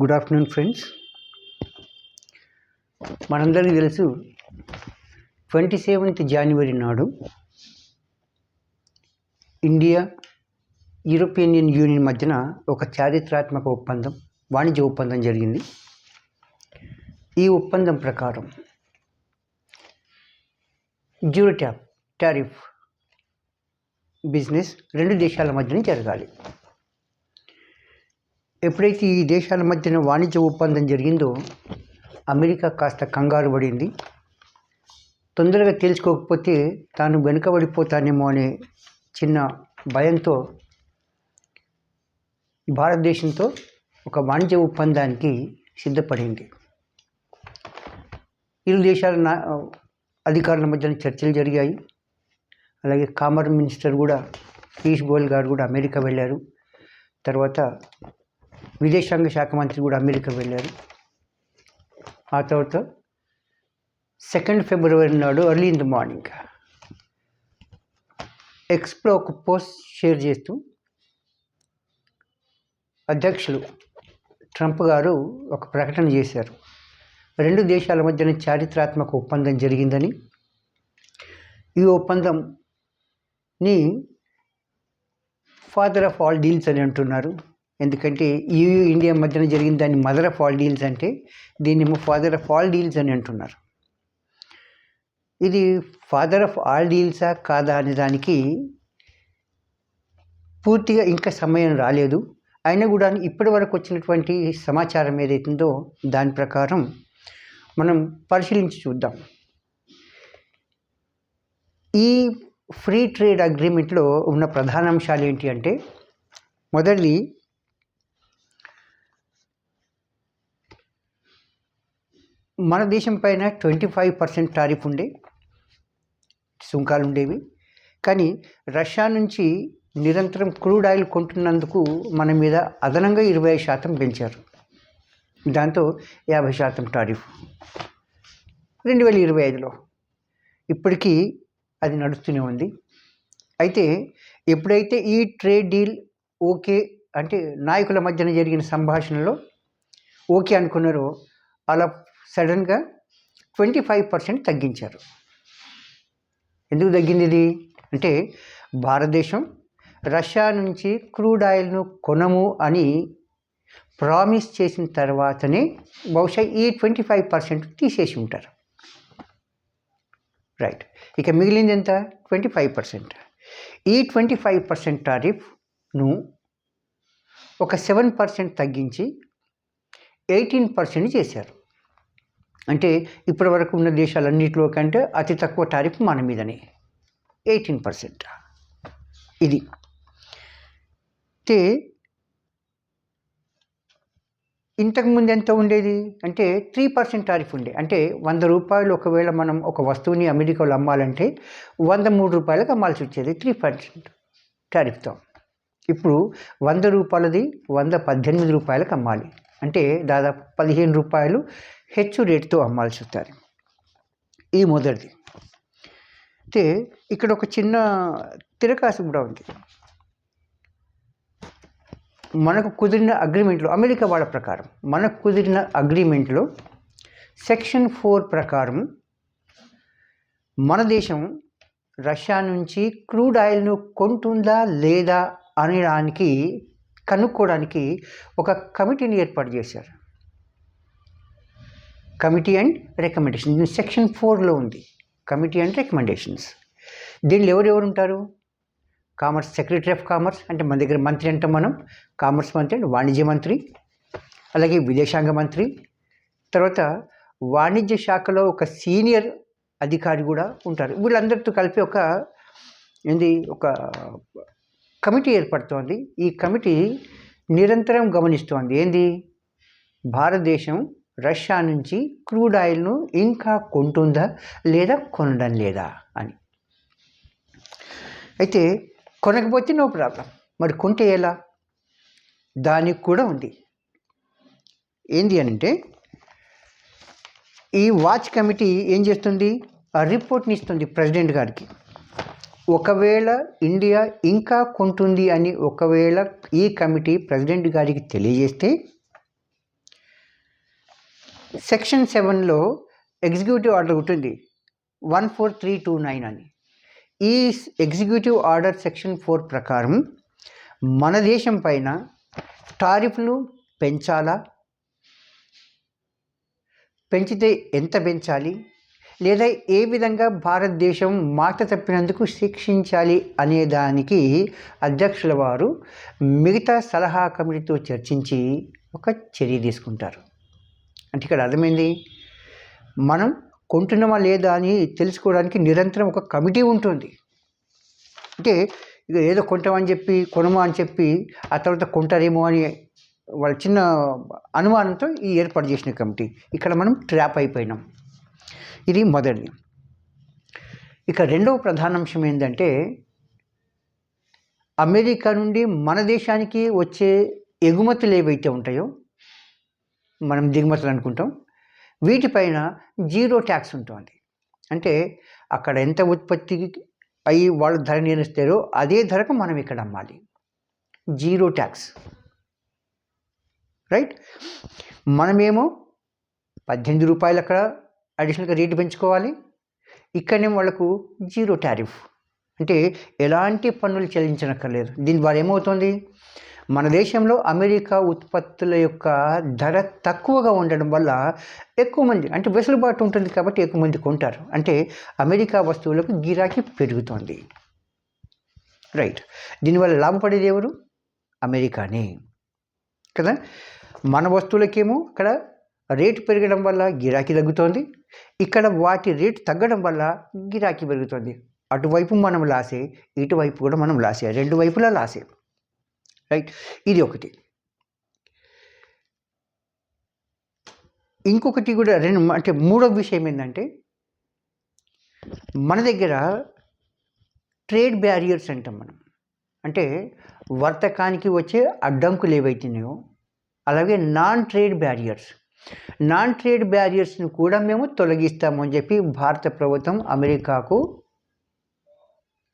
Good afternoon friends. మనందరికీ తెలుసు twenty seventh జనవరి నాడు ఇండియా యూరోపియన్ యూనియన్ మధ్యన ఒక చారిత్రాత్మక ఒప్పందం వాణిజ్య ఒప్పందం జరిగింది. ఈ ఒప్పందం ప్రకారం జ్యూరో ట్యాప్ టారిఫ్ బిజినెస్ రెండు దేశాల మధ్యన జరగాలి. ఎప్పుడైతే ఈ దేశాల మధ్యన వాణిజ్య ఒప్పందం జరిగిందో అమెరికా కాస్త కంగారు పడింది. తొందరగా తెలుసుకోకపోతే తాను వెనుకబడిపోతానేమో అనే చిన్న భయంతో భారతదేశంతో ఒక వాణిజ్య ఒప్పందానికి సిద్ధపడింది. ఇరు దేశాల నా అధికారుల మధ్యన చర్చలు జరిగాయి. అలాగే కామర్ మినిస్టర్ కూడా పీయూష్ గోయల్ గారు కూడా అమెరికా వెళ్ళారు. తర్వాత విదేశాంగ శాఖ మంత్రి కూడా అమెరికా వెళ్ళారు. ఆ తర్వాత సెకండ్ ఫిబ్రవరి నాడు ఎర్లీ ఇన్ ద మార్నింగ్ ఎక్స్ప్లో ఒక పోస్ట్ షేర్ చేస్తూ అధ్యక్షులు ట్రంప్ గారు ఒక ప్రకటన చేశారు. రెండు దేశాల మధ్యన చారిత్రాత్మక ఒప్పందం జరిగిందని. ఈ ఒప్పందంని ఫాదర్ ఆఫ్ ఆల్ డీల్స్ అని అంటున్నారు. ఎందుకంటే ఈయూ ఇండియా మధ్యన జరిగిన దాన్ని మదర్ ఆఫ్ ఆల్ డీల్స్ అంటే దీన్నేమో ఫాదర్ ఆఫ్ ఆల్ డీల్స్ అని అంటున్నారు. ఇది ఫాదర్ ఆఫ్ ఆల్ డీల్సా కాదా అనే దానికి పూర్తిగా ఇంకా సమయం రాలేదు. అయినా కూడా ఇప్పటి వరకు వచ్చినటువంటి సమాచారం ఏదైతుందో దాని ప్రకారం మనం పరిశీలించి చూద్దాం. ఈ ఫ్రీ ట్రేడ్ అగ్రిమెంట్లో ఉన్న ప్రధాన అంశాలు ఏంటి అంటే మొదటిది మన దేశం పైన ట్వంటీ ఫైవ్ పర్సెంట్ టారిఫ్ ఉండే సుంకాలు ఉండేవి. కానీ రష్యా నుంచి నిరంతరం క్రూడ్ ఆయిల్ కొంటున్నందుకు మన మీద అదనంగా ఇరవై శాతం పెంచారు. దాంతో యాభై శాతం టారిఫ్. రెండు వేల ఇరవై ఐదులో. ఇప్పటికీ అది నడుస్తూనే ఉంది. అయితే ఎప్పుడైతే ఈ ట్రేడ్ డీల్ ఓకే అంటే నాయకుల మధ్యన జరిగిన సంభాషణలో ఓకే అనుకున్నారో అలా సడన్గా ట్వంటీ ఫైవ్ పర్సెంట్ తగ్గించారు. ఎందుకు తగ్గింది ఇది అంటే భారతదేశం రష్యా నుంచి క్రూడ్ ఆయిల్ను కొనము అని ప్రామిస్ చేసిన తర్వాతనే బహుశా ఈ ట్వంటీ ఫైవ్ పర్సెంట్ తీసేసి ఉంటారు. రైట్. ఇక మిగిలింది ఎంత? Twenty five percent. ఈ ట్వంటీ ఫైవ్ పర్సెంట్ టారిఫ్ను ఒక సెవెన్ పర్సెంట్ తగ్గించి ఎయిటీన్ పర్సెంట్ చేశారు. అంటే ఇప్పటి వరకు ఉన్న దేశాలన్నింటిలో కంటే అతి తక్కువ టారిఫ్ మన మీదనే. Eighteen percent. ఇది. అయితే ఇంతకుముందు ఎంత ఉండేది? అంటే త్రీ పర్సెంట్ టారిఫ్ ఉండే. అంటే వంద రూపాయలు ఒకవేళ మనం ఒక వస్తువుని అమెరికాలో అమ్మాలంటే వంద మూడు రూపాయలకు అమ్మాల్సి వచ్చేది త్రీ పర్సెంట్ టారిఫ్తో. ఇప్పుడు వంద రూపాయలది వంద పద్దెనిమిది రూపాయలకు అమ్మాలి. అంటే దాదాపు పదిహేను రూపాయలు హెచ్చు రేటుతో అమ్మాల్సి వస్తారు ఈ మొదటిది. అయితే ఇక్కడ ఒక చిన్న తిరకాసు కూడా ఉంది. మనకు కుదిరిన అగ్రిమెంట్లో అమెరికా వాళ్ళ ప్రకారం మనకు కుదిరిన అగ్రిమెంట్లో సెక్షన్ ఫోర్ ప్రకారం మన దేశం రష్యా నుంచి క్రూడ్ ఆయిల్ను కొంటుందా లేదా అనడానికి కనుక్కోవడానికి ఒక కమిటీని ఏర్పాటు చేశారు. Committee and recommendation. సెక్షన్ ఫోర్లో ఉంది. Committee and recommendations. దీనిలో ఎవరెవరు ఉంటారు కామర్స్ సెక్రటరీ ఆఫ్ కామర్స్ అంటే మన దగ్గర మంత్రి అంటాం మనం కామర్స్ మంత్రి అంటే వాణిజ్య మంత్రి అలాగే విదేశాంగ మంత్రి. తర్వాత వాణిజ్య శాఖలో ఒక సీనియర్ అధికారి కూడా ఉంటారు. వీళ్ళందరితో కలిపి ఒక ఏంది? ఒక కమిటీ ఏర్పడుతోంది. ఈ కమిటీ నిరంతరం గమనిస్తోంది. ఏంది? భారతదేశం రష్యా నుంచి క్రూడ్ ఆయిల్ను ఇంకా కొంటుందా లేదా కొనడం లేదా అని. అయితే కొనకపోతే నో ప్రాబ్లం. మరి కొంటే ఎలా? దానికి కూడా ఉంది. ఏంది అంటే ఈ వాచ్ కమిటీ ఏం చేస్తుంది? ఆ రిపోర్ట్ని ఇస్తుంది ప్రెసిడెంట్ గారికి. ఒకవేళ ఇండియా ఇంకా కొంటుంది అని ఒకవేళ ఈ కమిటీ ప్రెసిడెంట్ గారికి తెలియజేస్తే సెక్షన్ సెవెన్లో ఎగ్జిక్యూటివ్ ఆర్డర్ ఉంటుంది. One four three two nine అని. ఈ ఎగ్జిక్యూటివ్ ఆర్డర్ సెక్షన్ ఫోర్ ప్రకారం మన దేశం పైన టారిఫ్లు పెంచాలా? పెంచితే ఎంత పెంచాలి? లేదా ఏ విధంగా భారతదేశం మాట తప్పినందుకు శిక్షించాలి అనే దానికి అధ్యక్షుల వారు మిగతా సలహా కమిటీతో చర్చించి ఒక చర్య తీసుకుంటారు. అంటే ఇక్కడ అర్థమైంది మనం కొంటున్నామా లేదా అని తెలుసుకోవడానికి నిరంతరం ఒక కమిటీ ఉంటుంది. అంటే ఇక ఏదో కొంటామని చెప్పి కొనమా అని చెప్పి ఆ తర్వాత కొంటారేమో అని వాళ్ళ చిన్న అనుమానంతో ఈ ఏర్పాటు చేసిన కమిటీ. ఇక్కడ మనం ట్రాప్ అయిపోయినాం. ఇది మొదటిది. ఇక రెండవ ప్రధాన అంశం ఏంటంటే అమెరికా నుండి మన దేశానికి వచ్చే ఎగుమతులు ఏవైతే ఉంటాయో మనం దిగుమతులు అనుకుంటాం వీటిపైన జీరో ట్యాక్స్ ఉంటుంది. అంటే అక్కడ ఎంత ఉత్పత్తి అయ్యి వాళ్ళు ధర నిర్ణయిస్తారో అదే ధరకు మనం ఇక్కడ అమ్మాలి. Zero tax. రైట్? మనమేమో పద్దెనిమిది రూపాయలు అక్కడ అడిషనల్గా రేటు పెంచుకోవాలి. ఇక్కడనే వాళ్ళకు జీరో టారిఫ్. అంటే ఎలాంటి పన్నులు చెల్లించనక్కర్లేదు. దీని ద్వారా ఏమవుతుంది? మన దేశంలో అమెరికా ఉత్పత్తుల యొక్క ధర తక్కువగా ఉండడం వల్ల ఎక్కువ మంది అంటే వెసులుబాటు ఉంటుంది కాబట్టి ఎక్కువ మంది కొంటారు. అంటే అమెరికా వస్తువులకు గిరాకీ పెరుగుతోంది. రైట్. దీనివల్ల లాభపడేది ఎవరు? అమెరికానే. కదా? మన వస్తువులకేమో అక్కడ రేటు పెరగడం వల్ల గిరాకీ తగ్గుతోంది. ఇక్కడ వాటి రేటు తగ్గడం వల్ల గిరాకీ పెరుగుతుంది. అటువైపు మనం లాసే ఇటువైపు కూడా మనం లాసే రెండు వైపులా లాసే. రైట్? ఇది ఒకటి. ఇంకొకటి కూడా రెండు అంటే మూడో విషయం ఏంటంటే మన దగ్గర ట్రేడ్ బ్యారియర్స్ అంటాం మనం. అంటే వర్తకానికి వచ్చే అడ్డంకులు ఏవైతున్నాయో అలాగే non trade barriers. Non trade బ్యారియర్స్ని కూడా మేము తొలగిస్తామని చెప్పి భారత ప్రభుత్వం అమెరికాకు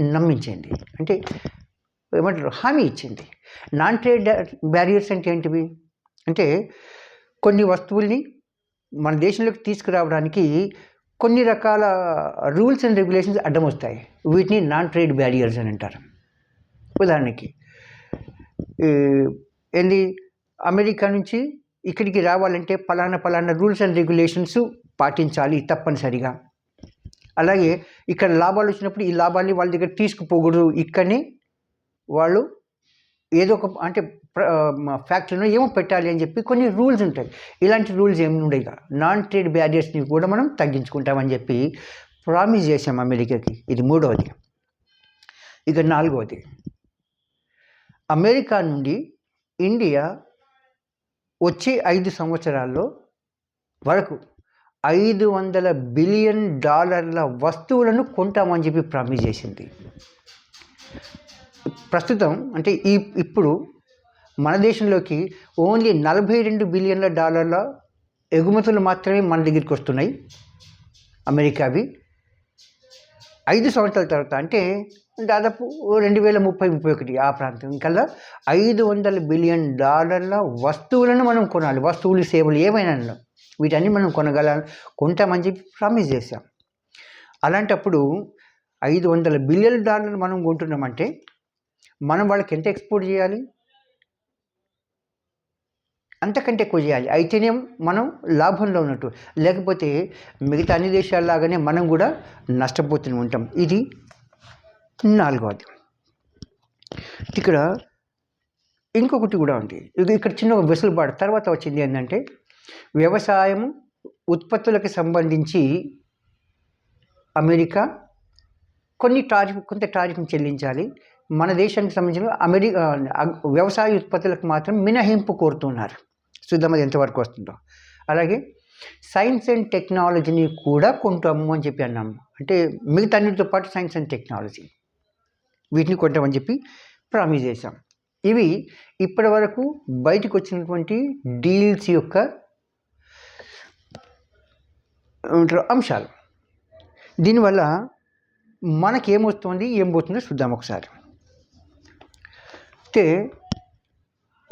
నమ్మించింది. అంటే ఏమంటారు? హామీ ఇచ్చింది. నాన్ ట్రేడ్ బ్యారియర్స్ అంటే ఏంటివి? అంటే కొన్ని వస్తువుల్ని మన దేశంలోకి తీసుకురావడానికి కొన్ని రకాల రూల్స్ అండ్ రెగ్యులేషన్స్ అడ్డం వస్తాయి వీటిని నాన్ ట్రేడ్ బ్యారియర్స్ అని అంటారు. ఉదాహరణకి ఏంది? అమెరికా నుంచి ఇక్కడికి రావాలంటే పలానా పలానా రూల్స్ అండ్ రెగ్యులేషన్స్ పాటించాలి తప్పనిసరిగా. అలాగే ఇక్కడ లాభాలు వచ్చినప్పుడు ఈ లాభాన్ని వాళ్ళ దగ్గర తీసుకుపోకూడదు. ఇక్కడనే వాళ్ళు ఏదో ఒక అంటే ఫ్యాక్టరీలో ఏమో పెట్టాలి అని చెప్పి కొన్ని రూల్స్ ఉంటాయి. ఇలాంటి రూల్స్ ఏమి ఉండేగా నాన్ ట్రేడ్ బ్యారియర్స్ని కూడా మనం తగ్గించుకుంటామని చెప్పి ప్రామిస్ చేసాం అమెరికాకి. ఇది మూడవది. ఇక నాలుగవది. అమెరికా నుండి ఇండియా వచ్చే ఐదు సంవత్సరాల్లో వరకు ఐదు వందల బిలియన్ డాలర్ల వస్తువులను కొంటామని చెప్పి ప్రామిస్ చేసింది. ప్రస్తుతం అంటే ఈ ఇప్పుడు మన దేశంలోకి ఓన్లీ నలభై రెండు బిలియన్ల డాలర్ల ఎగుమతులు మాత్రమే మన దగ్గరికి వస్తున్నాయి. అమెరికావి ఐదు సంవత్సరాల తర్వాత అంటే దాదాపు రెండు వేల ముప్పై ముప్పై ఒకటి ఆ ప్రాంతం కల్లా ఐదు వందల బిలియన్ డాలర్ల వస్తువులను మనం కొనాలి. వస్తువులు సేవలు ఏమైనా వీటన్ని మనం కొనగల కొంటామని చెప్పి ప్రామిస్ చేశాం. అలాంటప్పుడు ఐదు వందల బిలియన్ డాలర్లు మనం కొంటున్నామంటే మనం వాళ్ళకి ఎంత ఎక్స్పోర్ట్ చేయాలి? అంతకంటే ఎక్కువ చేయాలి. అయితేనే మనం లాభంలో ఉన్నట్టు. లేకపోతే మిగతా అన్ని దేశాల్లాగానే మనం కూడా నష్టపోతూనే ఉంటాం. ఇది నాలుగవది. ఇక్కడ ఇంకొకటి కూడా ఉంది. ఇది ఇక్కడ చిన్న ఒక వెసులుబాటు. తర్వాత వచ్చింది ఏంటంటే వ్యవసాయం ఉత్పత్తులకు సంబంధించి అమెరికా కొన్ని టారిఫ్ కొంత టారిఫ్ని చెల్లించాలి. మన దేశానికి సంబంధించిన అమెరికా వ్యవసాయ ఉత్పత్తులకు మాత్రం మినహాయింపు కోరుతున్నారు. చూద్దాం అది ఎంతవరకు వస్తుందో. అలాగే సైన్స్ అండ్ టెక్నాలజీని కూడా కొంటాము అని చెప్పి అన్నాము అంటే మిగతా అన్నిటితో పాటు సైన్స్ అండ్ టెక్నాలజీ. వీటిని కొంటామని చెప్పి ప్రామిస్ చేశాం. ఇవి ఇప్పటి వరకు బయటకు వచ్చినటువంటి డీల్స్ యొక్క అంశాలు. దీనివల్ల మనకేమొస్తుంది ఏం పోతుందో చూద్దాం ఒకసారి. అయితే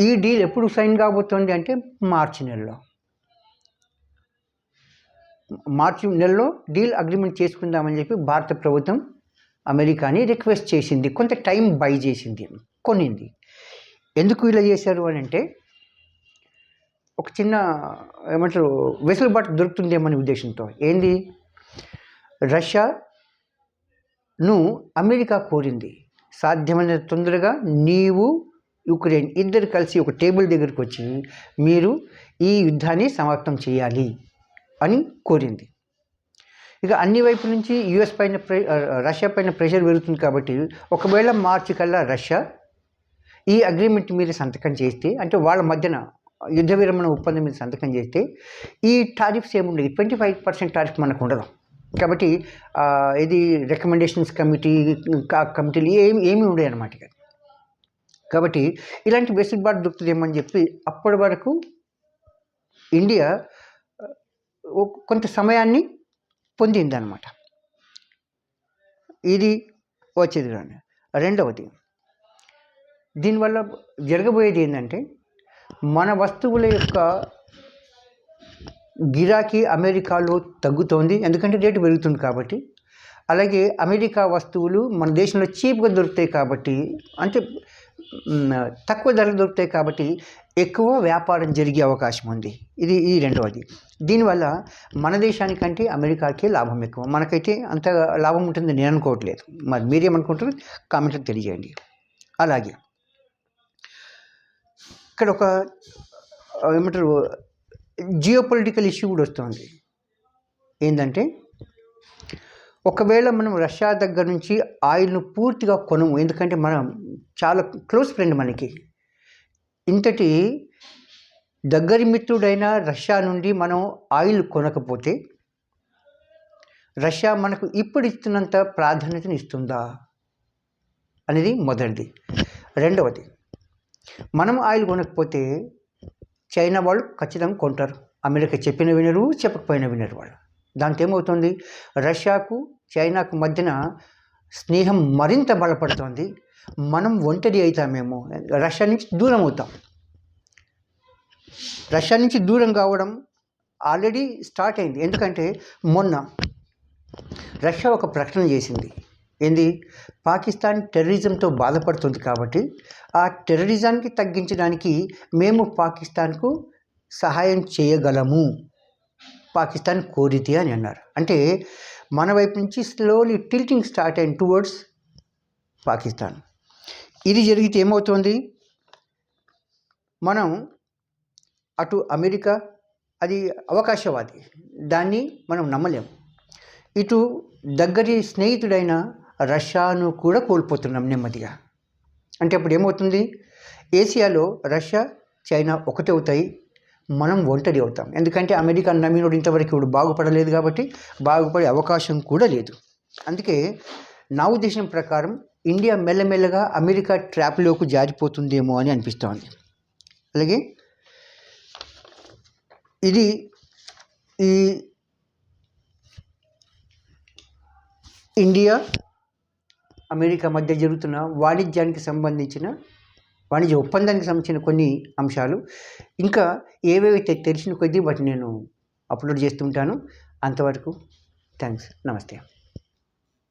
ఈ డీల్ ఎప్పుడు సైన్ కాబోతోంది అంటే మార్చి నెలలో. మార్చి నెలలో డీల్ అగ్రిమెంట్ చేసుకుందామని చెప్పి భారత ప్రభుత్వం అమెరికాని రిక్వెస్ట్ చేసింది. కొంత టైం బై చేసింది కొనింది. ఎందుకు ఇలా చేశారు అని అంటే ఒక చిన్న ఏమంటారు వెసులుబాటు దొరుకుతుందేమనే ఉద్దేశంతో. ఏంది? రష్యాను అమెరికా కోరింది. సాధ్యమైన తొందరగా నీవు యుక్రెయిన్ ఇద్దరు కలిసి ఒక టేబుల్ దగ్గరికి వచ్చి మీరు ఈ యుద్ధాన్ని సమాప్తం చేయాలి అని కోరింది. ఇక అన్ని వైపు నుంచి యుఎస్ పైన ప్రె రష్యా పైన ప్రెషర్ పెరుగుతుంది కాబట్టి ఒకవేళ మార్చి కల్లా రష్యా ఈ అగ్రిమెంట్ మీద సంతకం చేస్తే అంటే వాళ్ళ మధ్యన యుద్ధ విరమణ ఒప్పందం మీద సంతకం చేస్తే ఈ టారిఫ్స్ ఏముండదు. ట్వంటీ ఫైవ్ పర్సెంట్ టారిఫ్ మనకు ఉండదు. కాబట్టి ఇది రికమెండేషన్స్ కమిటీ కా- కమిటీలు ఏమి ఏమీ ఉండవు అనమాట ఇక. కాబట్టి ఇలాంటి వెసులుబాటు దొరుకుతుందేమని చెప్పి అప్పటి వరకు ఇండియా కొంత సమయాన్ని పొందిందనమాట ఇది వచ్చేది కానీ రెండవది దీనివల్ల జరగబోయేది ఏంటంటే మన వస్తువుల యొక్క గిరాకీ అమెరికాలో తగ్గుతోంది ఎందుకంటే రేటు పెరుగుతుంది కాబట్టి. అలాగే అమెరికా వస్తువులు మన దేశంలో చీప్గా దొరుకుతాయి కాబట్టి అంటే తక్కువ ధరలు దొరుకుతాయి కాబట్టి ఎక్కువ వ్యాపారం జరిగే అవకాశం ఉంది. ఇది ఈ రెండవది. దీనివల్ల మన దేశానికంటే అమెరికాకి లాభం ఎక్కువ. మనకైతే అంత లాభం ఉంటుంది నేను అనుకోవట్లేదు. మరి మీరేమనుకుంటారు కామెంట్లో తెలియజేయండి. అలాగే ఇక్కడ ఒక ఏమంటారు జియో పొలిటికల్ ఇష్యూ కూడా వస్తుంది. ఏంటంటే ఒకవేళ మనం రష్యా దగ్గర నుంచి ఆయిల్ను పూర్తిగా కొనము ఎందుకంటే మనం చాలా క్లోజ్ ఫ్రెండ్ మనకి. ఇంతటి దగ్గరి మిత్రుడైన రష్యా నుండి మనం ఆయిల్ కొనకపోతే రష్యా మనకు ఇప్పుడు ఇస్తున్నంత ప్రాధాన్యతను ఇస్తుందా? అనేది మొదటిది. రెండవది మనం ఆయిల్ కొనకపోతే చైనా వాళ్ళు ఖచ్చితంగా కొంటారు. అమెరికా చెప్పిన వినరు చెప్పకపోయిన వినరు వాళ్ళు. దాంతో ఏమవుతుంది? రష్యాకు చైనాకు మధ్యన స్నేహం మరింత బలపడుతోంది. మనం ఒంటరి అవుతామేమో. రష్యా నుంచి దూరం అవుతాం. రష్యా నుంచి దూరం కావడం ఆల్రెడీ స్టార్ట్ అయింది. ఎందుకంటే మొన్న రష్యా ఒక ప్రకటన చేసింది. ఏంది? పాకిస్తాన్ టెర్రరిజంతో బాధపడుతుంది కాబట్టి ఆ టెర్రరిజానికి తగ్గించడానికి మేము పాకిస్తాన్కు సహాయం చేయగలము. పాకిస్తాన్ కోరితే అని అన్నారు. అంటే మన వైపు నుంచి స్లోలీ టిల్టింగ్ స్టార్ట్ అయిన టువర్డ్స్ పాకిస్తాన్. ఇది జరిగితే ఏమవుతుంది? మనం అటు అమెరికా అది అవకాశవాది. దాన్ని మనం నమ్మలేము ఇటు దగ్గరి స్నేహితుడైన రష్యాను కూడా కోల్పోతున్నాం నెమ్మదిగా. అంటే అప్పుడు ఏమవుతుంది? ఏసియాలో రష్యా చైనా ఒకటే అవుతాయి. మనం ఒంటరి అవుతాం. ఎందుకంటే అమెరికా నమ్మినోడు ఇంతవరకు ఇప్పుడు బాగుపడలేదు కాబట్టి బాగుపడే అవకాశం కూడా లేదు. అందుకే నా ఉద్దేశం ప్రకారం ఇండియా మెల్లమెల్లగా అమెరికా ట్రాప్లోకి జారిపోతుందేమో అని అనిపిస్తోంది. అలాగే ఇది ఈ ఇండియా అమెరికా మధ్య జరుగుతున్న వాణిజ్యానికి సంబంధించిన వాణిజ్య ఒప్పందానికి సంబంధించిన కొన్ని అంశాలు. ఇంకా ఏవేవైతే తెలిసిన కొద్దీ వాటిని నేను అప్లోడ్ చేస్తుంటాను అంతవరకు థ్యాంక్స్ నమస్తే.